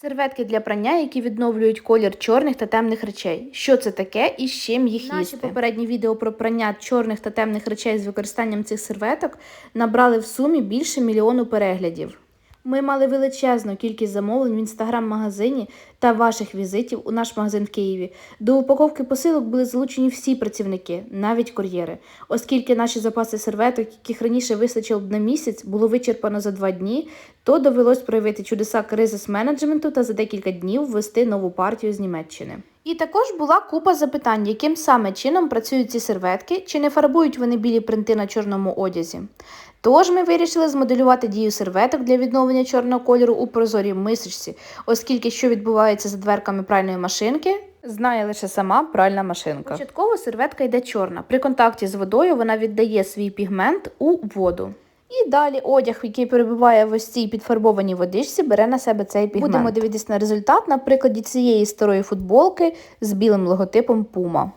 Серветки для прання, які відновлюють колір чорних та темних речей. Що це таке і з чим їх Наші їсти? Попередні відео про прання чорних та темних речей з використанням цих серветок набрали в сумі більше мільйону переглядів. Ми мали величезну кількість замовлень в інстаграм-магазині та ваших візитів у наш магазин в Києві. До упаковки посилок були залучені всі працівники, навіть кур'єри. Оскільки наші запаси серветок, яких раніше вистачило б на місяць, було вичерпано за два дні, то довелось проявити чудеса кризис менеджменту та за декілька днів ввести нову партію з Німеччини. І також була купа запитань, яким саме чином працюють ці серветки, чи не фарбують вони білі принти на чорному одязі. Тож ми вирішили змоделювати дію серветок для відновлення чорного кольору у прозорій мисочці, оскільки що відбувається за дверками пральної машинки, знає лише сама пральна машинка. Початково серветка йде чорна. При контакті з водою вона віддає свій пігмент у воду. І далі одяг, який перебуває в ось цій підфарбованій водичці, бере на себе цей пігмент. Будемо дивитись на результат на прикладі цієї старої футболки з білим логотипом Puma.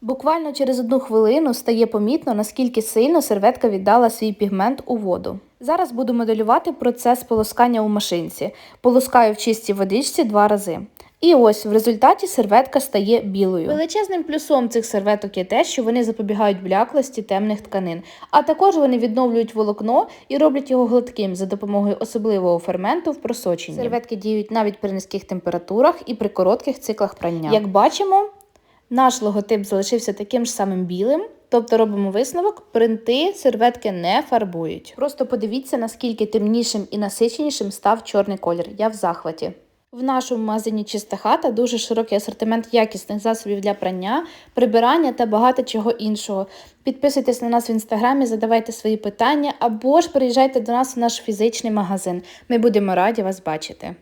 Буквально через одну хвилину стає помітно, наскільки сильно серветка віддала свій пігмент у воду. Зараз буду моделювати процес полоскання у машинці. Полоскаю в чистій водичці два рази. І ось в результаті серветка стає білою. Величезним плюсом цих серветок є те, що вони запобігають бляклості темних тканин, а також вони відновлюють волокно і роблять його гладким за допомогою особливого ферменту в просоченні. Серветки діють навіть при низьких температурах і при коротких циклах прання. Як бачимо, наш логотип залишився таким ж самим білим. Тобто робимо висновок, принти серветки не фарбують. Просто подивіться, наскільки темнішим і насиченішим став чорний колір. Я в захваті. В нашому магазині Чиста хата дуже широкий асортимент якісних засобів для прання, прибирання та багато чого іншого. Підписуйтесь на нас в інстаграмі, задавайте свої питання або ж приїжджайте до нас в наш фізичний магазин. Ми будемо раді вас бачити.